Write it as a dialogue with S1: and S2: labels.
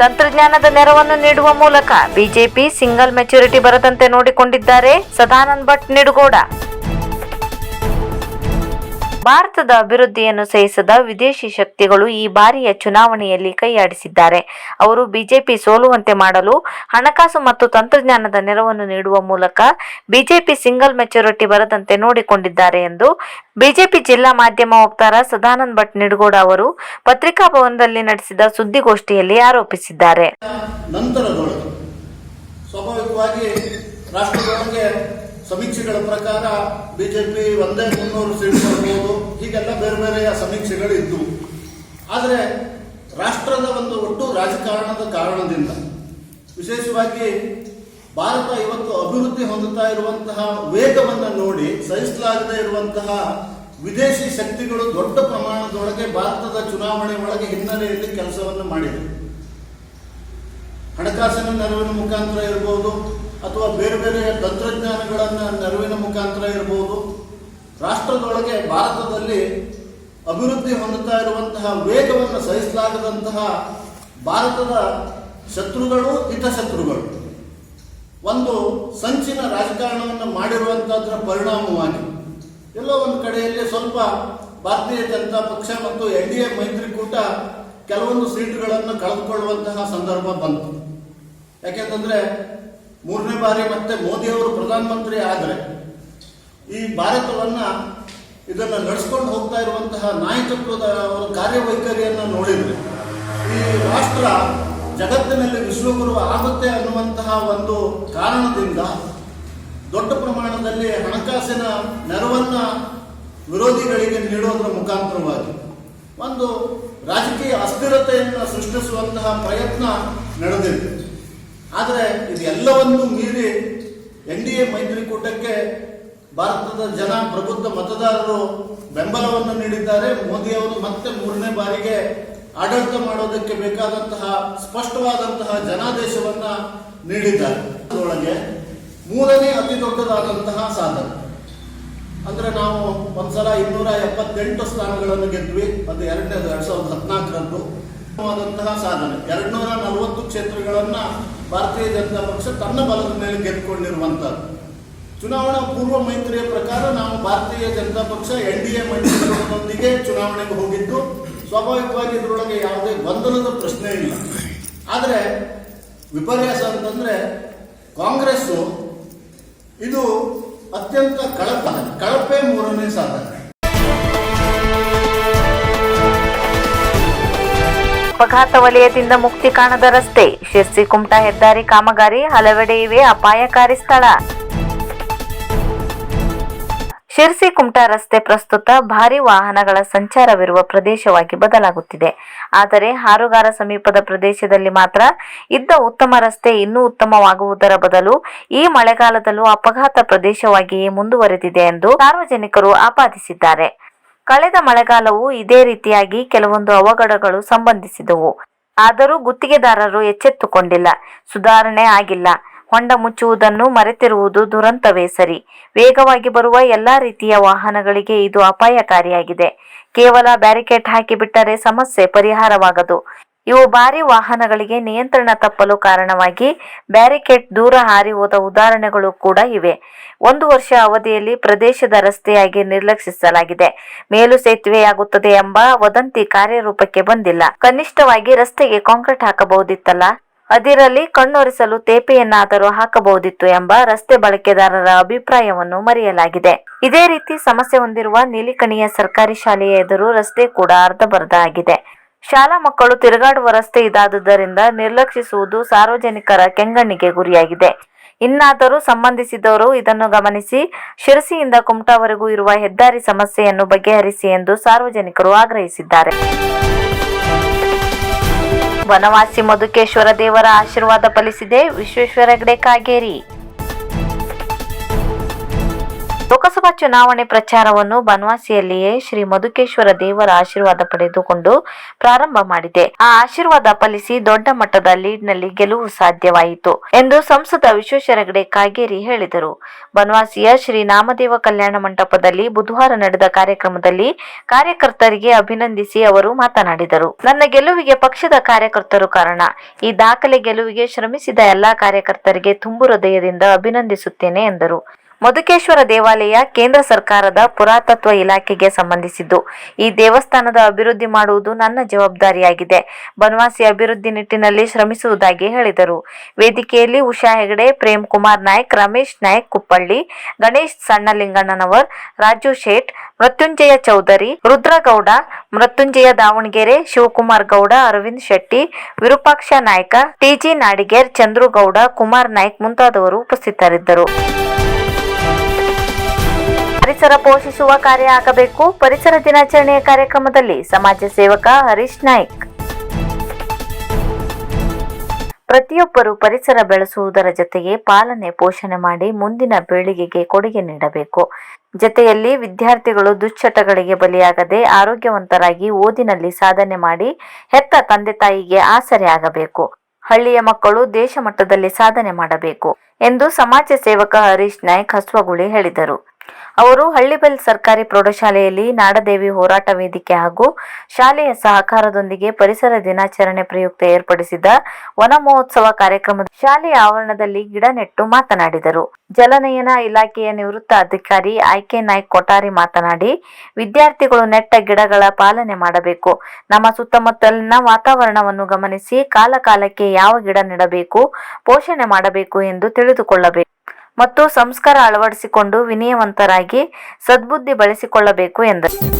S1: ತಂತ್ರಜ್ಞಾನದ ನೆರವನ್ನು ನೀಡುವ ಮೂಲಕ ಬಿಜೆಪಿ ಸಿಂಗಲ್ ಮೆಚುರಿಟಿ ಬರದಂತೆ ನೋಡಿಕೊಂಡಿದ್ದಾರೆ ಸದಾನಂದ ಭಟ್ ನಿಡುಗೋಡ ಭಾರತದ ಅಭಿವೃದ್ಧಿಯನ್ನು ಸಹಿಸದ ವಿದೇಶಿ ಶಕ್ತಿಗಳು ಈ ಬಾರಿಯ ಚುನಾವಣೆಯಲ್ಲಿ ಕೈಯಾಡಿಸಿದ್ದಾರೆ. ಅವರು ಬಿಜೆಪಿ ಸೋಲುವಂತೆ ಮಾಡಲು ಹಣಕಾಸು ಮತ್ತು ತಂತ್ರಜ್ಞಾನದ ನೆರವನ್ನು ನೀಡುವ ಮೂಲಕ ಬಿಜೆಪಿ ಸಿಂಗಲ್ ಮೆಚುರಿಟಿ ಬರದಂತೆ ನೋಡಿಕೊಂಡಿದ್ದಾರೆ ಎಂದು ಬಿಜೆಪಿ ಜಿಲ್ಲಾ ಮಾಧ್ಯಮ ವಕ್ತಾರ ಸದಾನಂದ ಭಟ್ ನಿಡಗೋಡ ಅವರು ಪತ್ರಿಕಾ ಭವನದಲ್ಲಿ ನಡೆಸಿದ ಸುದ್ದಿಗೋಷ್ಠಿಯಲ್ಲಿ ಆರೋಪಿಸಿದ್ದಾರೆ.
S2: ಸಮೀಕ್ಷೆಗಳ ಪ್ರಕಾರ ಬಿಜೆಪಿ ಒಂದೇ ಮುನ್ನೂರು ಸೀಟ್ ಬರ್ಬೋದು ಹೀಗೆಲ್ಲ ಬೇರೆ ಬೇರೆಯ ಸಮೀಕ್ಷೆಗಳು ಇದ್ದವು ಆದರೆ ರಾಷ್ಟ್ರದ ಒಂದು ಒಟ್ಟು ರಾಜಕಾರಣದ ಕಾರಣದಿಂದ ವಿಶೇಷವಾಗಿ ಭಾರತ ಇವತ್ತು ಅಭಿವೃದ್ಧಿ ಹೊಂದುತ್ತಾ ಇರುವಂತಹ ವೇಗವನ್ನು ನೋಡಿ ಸಹಿಸಲಾಗದೇ ಇರುವಂತಹ ವಿದೇಶಿ ಶಕ್ತಿಗಳು ದೊಡ್ಡ ಪ್ರಮಾಣದೊಳಗೆ ಭಾರತದ ಚುನಾವಣೆ ಒಳಗೆ ಹಿನ್ನೆಲೆಯಲ್ಲಿ ಕೆಲಸವನ್ನು ಮಾಡಿದೆ. ಹಣಕಾಸಿನ ನೆರವಿನ ಮುಖಾಂತರ ಇರ್ಬೋದು ಅಥವಾ ಬೇರೆ ಬೇರೆ ತಂತ್ರಜ್ಞಾನಗಳನ್ನು ನೆರವಿನ ಮುಖಾಂತರ ಇರ್ಬೋದು ರಾಷ್ಟ್ರದೊಳಗೆ ಭಾರತದಲ್ಲಿ ಅಭಿವೃದ್ಧಿ ಹೊಂದುತ್ತಾ ಇರುವಂತಹ ವೇಗವನ್ನು ಸಹಿಸಲಾಗದಂತಹ ಭಾರತದ ಶತ್ರುಗಳು, ಹಿತಶತ್ರುಗಳು. ಒಂದು ಸಂಚಿನ ರಾಜಕಾರಣವನ್ನು ಮಾಡಿರುವಂತಹದ್ರ ಪರಿಣಾಮವಾಗಿ. ಎಲ್ಲೋ ಒಂದು ಕಡೆಯಲ್ಲಿ ಸ್ವಲ್ಪ ಭಾರತೀಯ ಜನತಾ ಪಕ್ಷ ಮತ್ತು ಎನ್ ಡಿ ಎ ಮೈತ್ರಿಕೂಟ ಕೆಲವೊಂದು ಸೀಟುಗಳನ್ನು ಕಳೆದುಕೊಳ್ಳುವಂತಹ ಸಂದರ್ಭ ಬಂತು. ಯಾಕೆಂತಂದ್ರೆ ಮೂರನೇ ಬಾರಿ ಮತ್ತೆ ಮೋದಿಯವರು ಪ್ರಧಾನಮಂತ್ರಿ ಆದರೆ ಈ ಭಾರತವನ್ನ ಇದನ್ನು ನಡೆಸ್ಕೊಂಡು ಹೋಗ್ತಾ ಇರುವಂತಹ ನಾಯಕತ್ವದ ಅವರ ಕಾರ್ಯವೈಖರಿಯನ್ನು ನೋಡಿದ್ರೆ ಈ ರಾಷ್ಟ್ರ ಜಗತ್ತಿನಲ್ಲಿ ವಿಶ್ವಗುರು ಆಗುತ್ತೆ ಅನ್ನುವಂತಹ ಒಂದು ಕಾರಣದಿಂದ ದೊಡ್ಡ ಪ್ರಮಾಣದಲ್ಲಿ ಹಣಕಾಸಿನ ನೆರವನ್ನು ವಿರೋಧಿಗಳಿಗೆ ನೀಡೋದ್ರ ಮುಖಾಂತರವಾಗಿ ಒಂದು ರಾಜಕೀಯ ಅಸ್ಥಿರತೆಯನ್ನು ಸೃಷ್ಟಿಸುವಂತಹ ಪ್ರಯತ್ನ ನಡೆದಿದೆ. ಆದರೆ ಇದೆಲ್ಲವನ್ನು ಮೀರಿ ಎನ್ ಡಿ ಎ ಮೈತ್ರಿಕೂಟಕ್ಕೆ ಭಾರತದ ಜನ ಪ್ರಬುದ್ಧ ಮತದಾರರು ಬೆಂಬಲವನ್ನು ನೀಡಿದ್ದಾರೆ. ಮೋದಿ ಅವರು ಮತ್ತೆ ಮೂರನೇ ಬಾರಿಗೆ ಆಡಳಿತ ಮಾಡೋದಕ್ಕೆ ಬೇಕಾದಂತಹ, ಸ್ಪಷ್ಟವಾದಂತಹ ಜನಾದೇಶವನ್ನ ನೀಡಿದ್ದಾರೆ. ಅದರೊಳಗೆ ಮೂರನೇ ಅತಿ ದೊಡ್ಡದಾದಂತಹ ಸಾಧನೆ. ಅಂದ್ರೆ ನಾವು ಒಂದ್ಸಲ ಇನ್ನೂರ ಎಪ್ಪತ್ತೆಂಟು ಸ್ಥಾನಗಳನ್ನು ಗೆದ್ವಿ. ಅದು ಎರಡನೇದು ಎರಡ್ ಸಾವಿರದ ಹದಿನಾಲ್ಕರಂದು ಸಾಧನೆ. ಎರಡ್ನೂರ ನಲವತ್ತು ಕ್ಷೇತ್ರಗಳನ್ನ ಭಾರತೀಯ ಜನತಾ ಪಕ್ಷ ತನ್ನ ಬಲದ ಮೇಲೆ ಗೆದ್ದುಕೊಂಡಿರುವಂತಹದ್ದು. ಚುನಾವಣಾ ಪೂರ್ವ ಮೈತ್ರಿಯ ಪ್ರಕಾರ ನಾವು ಭಾರತೀಯ ಜನತಾ ಪಕ್ಷ ಎನ್ ಡಿ ಎ ಮೈತ್ರಿಯೊಂದಿಗೆ ಚುನಾವಣೆಗೆ ಹೋಗಿದ್ದು, ಸ್ವಾಭಾವಿಕವಾಗಿ ಇದರೊಳಗೆ ಯಾವುದೇ ಗೊಂದಲದ ಪ್ರಶ್ನೆ ಇಲ್ಲ. ಆದರೆ ವಿಪರ್ಯಾಸ ಅಂತಂದ್ರೆ ಕಾಂಗ್ರೆಸ್ಸು ಇದು ಅತ್ಯಂತ ಕಳಪ, ಕಳಪೆ ಮೂರನೇ ಸಾಧನೆ.
S1: ಅಪಘಾತ ವಲಯದಿಂದ ಮುಕ್ತಿ ಕಾಣದ ರಸ್ತೆ. ಶಿರ್ಸಿ ಕುಮಟಾ ಹೆದ್ದಾರಿ ಕಾಮಗಾರಿ ಹಲವೆಡೆ ಇವೆ, ಅಪಾಯಕಾರಿ ಸ್ಥಳ. ಶಿರ್ಸಿ ಕುಮಟಾ ರಸ್ತೆ ಪ್ರಸ್ತುತ ಭಾರಿ ವಾಹನಗಳ ಸಂಚಾರವಿರುವ ಪ್ರದೇಶವಾಗಿ ಬದಲಾಗುತ್ತಿದೆ. ಆದರೆ ಹಾರುಗಾರ ಸಮೀಪದ ಪ್ರದೇಶದಲ್ಲಿ ಮಾತ್ರ ಇದ್ದ ಉತ್ತಮ ರಸ್ತೆ ಇನ್ನೂ ಉತ್ತಮವಾಗುವುದರ ಬದಲು ಈ ಮಳೆಗಾಲದಲ್ಲೂ ಅಪಘಾತ ಪ್ರದೇಶವಾಗಿಯೇ ಮುಂದುವರೆದಿದೆ ಎಂದು ಸಾರ್ವಜನಿಕರು ಆಪಾದಿಸಿದ್ದಾರೆ. ಕಳೆದ ಮಳೆಗಾಲವೂ ಇದೇ ರೀತಿಯಾಗಿ ಕೆಲವೊಂದು ಅವಘಡಗಳು ಸಂಬಂಧಿಸಿದವು ಆದರೂ ಗುತ್ತಿಗೆದಾರರು ಎಚ್ಚೆತ್ತುಕೊಂಡಿಲ್ಲ. ಸುಧಾರಣೆ ಆಗಿಲ್ಲ. ಹೊಂಡ ಮುಚ್ಚುವುದನ್ನು ಮರೆತಿರುವುದು ದುರಂತವೇ ಸರಿ. ವೇಗವಾಗಿ ಬರುವ ಎಲ್ಲಾ ರೀತಿಯ ವಾಹನಗಳಿಗೆ ಇದು ಅಪಾಯಕಾರಿಯಾಗಿದೆ. ಕೇವಲ ಬ್ಯಾರಿಕೇಡ್ ಹಾಕಿಬಿಟ್ಟರೆ ಸಮಸ್ಯೆ ಪರಿಹಾರವಾಗದು. ಇವು ಭಾರಿ ವಾಹನಗಳಿಗೆ ನಿಯಂತ್ರಣ ತಪ್ಪಲು ಕಾರಣವಾಗಿ ಬ್ಯಾರಿಕೇಡ್ ದೂರ ಹಾರಿ ಹೋದ ಉದಾಹರಣೆಗಳು ಕೂಡ ಇವೆ. ಒಂದು ವರ್ಷ ಅವಧಿಯಲ್ಲಿ ಪ್ರದೇಶದ ರಸ್ತೆಯಾಗಿ ನಿರ್ಲಕ್ಷಿಸಲಾಗಿದೆ. ಮೇಲು ಸೇತುವೆಯಾಗುತ್ತದೆ ಎಂಬ ವದಂತಿ ಕಾರ್ಯರೂಪಕ್ಕೆ ಬಂದಿಲ್ಲ. ಕನಿಷ್ಠವಾಗಿ ರಸ್ತೆಗೆ ಕಾಂಕ್ರೀಟ್ ಹಾಕಬಹುದಿತ್ತಲ್ಲ? ಅದಿರಲಿ ಕಣ್ಣೊರೆಸಲು ತೇಪೆಯನ್ನಾದರೂ ಹಾಕಬಹುದಿತ್ತು ಎಂಬ ರಸ್ತೆ ಬಳಕೆದಾರರ ಅಭಿಪ್ರಾಯವನ್ನು ಮರೆಯಲಾಗಿದೆ. ಇದೇ ರೀತಿ ಸಮಸ್ಯೆ ಹೊಂದಿರುವ ನೀಲಿಕಣಿಯ ಸರ್ಕಾರಿ ಶಾಲೆಯ ಎದುರು ರಸ್ತೆ ಕೂಡ ಅರ್ಧಬರ್ಧ ಆಗಿದೆ. ಶಾಲಾ ಮಕ್ಕಳು ತಿರುಗಾಡುವ ರಸ್ತೆ ಇದಾದುದರಿಂದ ನಿರ್ಲಕ್ಷಿಸುವುದು ಸಾರ್ವಜನಿಕರ ಕೆಂಗಣ್ಣಿಗೆ ಗುರಿಯಾಗಿದೆ. ಇನ್ನಾದರೂ ಸಂಬಂಧಿಸಿದವರು ಇದನ್ನು ಗಮನಿಸಿ, ಶಿರಸಿಯಿಂದ ಕುಮಟಾವರೆಗೂ ಇರುವ ಹೆದ್ದಾರಿ ಸಮಸ್ಯೆಯನ್ನು ಬಗೆಹರಿಸಿ ಎಂದು ಸಾರ್ವಜನಿಕರು ಆಗ್ರಹಿಸಿದ್ದಾರೆ. ವನವಾಸಿ ಮಧುಕೇಶ್ವರ ದೇವರ ಆಶೀರ್ವಾದ ಫಲಿಸಿದೆ. ವಿಶ್ವೇಶ್ವರ ಹೆಗಡೆ, ಕಾಗೇರಿ. ಲೋಕಸಭಾ ಚುನಾವಣೆ ಪ್ರಚಾರವನ್ನು ಬನವಾಸಿಯಲ್ಲಿಯೇ ಶ್ರೀ ಮಧುಕೇಶ್ವರ ದೇವರ ಆಶೀರ್ವಾದ ಪಡೆದುಕೊಂಡು ಪ್ರಾರಂಭ ಮಾಡಿದೆ. ಆ ಆಶೀರ್ವಾದ ಫಲಿಸಿ ದೊಡ್ಡ ಮಟ್ಟದ ಲೀಡ್ನಲ್ಲಿ ಗೆಲುವು ಸಾಧ್ಯವಾಯಿತು ಎಂದು ಸಂಸದ ವಿಶ್ವೇಶ್ವರ ಹೆಗಡೆ ಕಾಗೇರಿ ಹೇಳಿದರು. ಬನವಾಸಿಯ ಶ್ರೀ ನಾಮದೇವ ಕಲ್ಯಾಣ ಮಂಟಪದಲ್ಲಿ ಬುಧವಾರ ನಡೆದ ಕಾರ್ಯಕ್ರಮದಲ್ಲಿ ಕಾರ್ಯಕರ್ತರಿಗೆ ಅಭಿನಂದಿಸಿ ಅವರು ಮಾತನಾಡಿದರು. ನನ್ನ ಗೆಲುವಿಗೆ ಪಕ್ಷದ ಕಾರ್ಯಕರ್ತರು ಕಾರಣ. ಈ ದಾಖಲೆ ಗೆಲುವಿಗೆ ಶ್ರಮಿಸಿದ ಎಲ್ಲಾ ಕಾರ್ಯಕರ್ತರಿಗೆ ತುಂಬು ಹೃದಯದಿಂದ ಅಭಿನಂದಿಸುತ್ತೇನೆ ಎಂದರು. ಮಧುಕೇಶ್ವರ ದೇವಾಲಯ ಕೇಂದ್ರ ಸರ್ಕಾರದ ಪುರಾತತ್ವ ಇಲಾಖೆಗೆ ಸಂಬಂಧಿಸಿದ್ದು. ಈ ದೇವಸ್ಥಾನದ ಅಭಿವೃದ್ಧಿ ಮಾಡುವುದು ನನ್ನ ಜವಾಬ್ದಾರಿಯಾಗಿದೆ. ಬನವಾಸಿ ಅಭಿವೃದ್ಧಿ ನಿಟ್ಟಿನಲ್ಲಿ ಶ್ರಮಿಸುವುದಾಗಿ ಹೇಳಿದರು. ವೇದಿಕೆಯಲ್ಲಿ ಉಷಾ ಹೆಗಡೆ, ಪ್ರೇಮ್ ಕುಮಾರ್ ನಾಯ್ಕ್, ರಮೇಶ್ ನಾಯ್ಕ್ ಕುಪ್ಪಳ್ಳಿ, ಗಣೇಶ್ ಸಣ್ಣಲಿಂಗಣ್ಣನವರ್, ರಾಜು ಶೇಟ್, ಮೃತ್ಯುಂಜಯ ಚೌಧರಿ, ರುದ್ರಗೌಡ, ಮೃತ್ಯುಂಜಯ ದಾವಣಗೆರೆ, ಶಿವಕುಮಾರ್ ಗೌಡ, ಅರವಿಂದ್ ಶೆಟ್ಟಿ, ವಿರೂಪಾಕ್ಷ ನಾಯ್ಕ ಟಿಜಿ ನಾಡಿಗೇರ್, ಚಂದ್ರುಗೌಡ, ಕುಮಾರ್ ನಾಯ್ಕ್ ಮುಂತಾದವರು ಉಪಸ್ಥಿತರಿದ್ದರು. ಪರಿಸರ ಪೋಷಿಸುವ ಕಾರ್ಯ ಆಗಬೇಕು. ಪರಿಸರ ದಿನಾಚರಣೆಯ ಕಾರ್ಯಕ್ರಮದಲ್ಲಿ ಸಮಾಜ ಸೇವಕ ಹರೀಶ್ ನಾಯ್ಕ್. ಪ್ರತಿಯೊಬ್ಬರು ಪರಿಸರ ಬೆಳೆಸುವುದರ ಜೊತೆಗೆ ಪಾಲನೆ, ಪೋಷಣೆ ಮಾಡಿ ಮುಂದಿನ ಪೀಳಿಗೆಗೆ ಕೊಡುಗೆ ನೀಡಬೇಕು. ಜತೆಯಲ್ಲಿ ವಿದ್ಯಾರ್ಥಿಗಳು ದುಶ್ಚಟಗಳಿಗೆ ಬಲಿಯಾಗದೆ ಆರೋಗ್ಯವಂತರಾಗಿ ಓದಿನಲ್ಲಿ ಸಾಧನೆ ಮಾಡಿ ಹೆತ್ತ ತಂದೆ ತಾಯಿಗೆ ಆಸರೆ ಆಗಬೇಕು. ಹಳ್ಳಿಯ ಮಕ್ಕಳು ದೇಶ ಮಟ್ಟದಲ್ಲಿ ಸಾಧನೆ ಮಾಡಬೇಕು ಎಂದು ಸಮಾಜ ಸೇವಕ ಹರೀಶ್ ನಾಯ್ಕ್ ಹಸ್ವಗುಳಿ ಹೇಳಿದರು. ಅವರು ಹಳ್ಳಿಬೆಲ್ ಸರ್ಕಾರಿ ಪ್ರೌಢಶಾಲೆಯಲ್ಲಿ ನಾಡದೇವಿ ಹೋರಾಟ ವೇದಿಕೆ ಹಾಗೂ ಶಾಲೆಯ ಸಹಕಾರದೊಂದಿಗೆ ಪರಿಸರ ದಿನಾಚರಣೆ ಪ್ರಯುಕ್ತ ಏರ್ಪಡಿಸಿದ ವನ ಮಹೋತ್ಸವ ಕಾರ್ಯಕ್ರಮದ ಶಾಲೆಯ ಆವರಣದಲ್ಲಿ ಗಿಡ ನೆಟ್ಟು ಮಾತನಾಡಿದರು. ಜಲನಯನ ಇಲಾಖೆಯ ನಿವೃತ್ತ ಅಧಿಕಾರಿ ಆಯ್ಕೆ ನಾಯ್ಕ್ ಕೊಠಾರಿ ಮಾತನಾಡಿ, ವಿದ್ಯಾರ್ಥಿಗಳು ನೆಟ್ಟ ಗಿಡಗಳ ಪಾಲನೆ ಮಾಡಬೇಕು. ನಮ್ಮ ಸುತ್ತಮುತ್ತಲಿನ ವಾತಾವರಣವನ್ನು ಗಮನಿಸಿ ಕಾಲಕಾಲಕ್ಕೆ ಯಾವ ಗಿಡ ನೆಡಬೇಕು, ಪೋಷಣೆ ಮಾಡಬೇಕು ಎಂದು ತಿಳಿದುಕೊಳ್ಳಬೇಕು. ಮತ್ತು ಸಂಸ್ಕಾರ ಅಳವಡಿಸಿಕೊಂಡು ವಿನಯವಂತರಾಗಿ ಸದ್ಬುದ್ಧಿ ಬಳಸಿಕೊಳ್ಳಬೇಕು ಎಂದರು.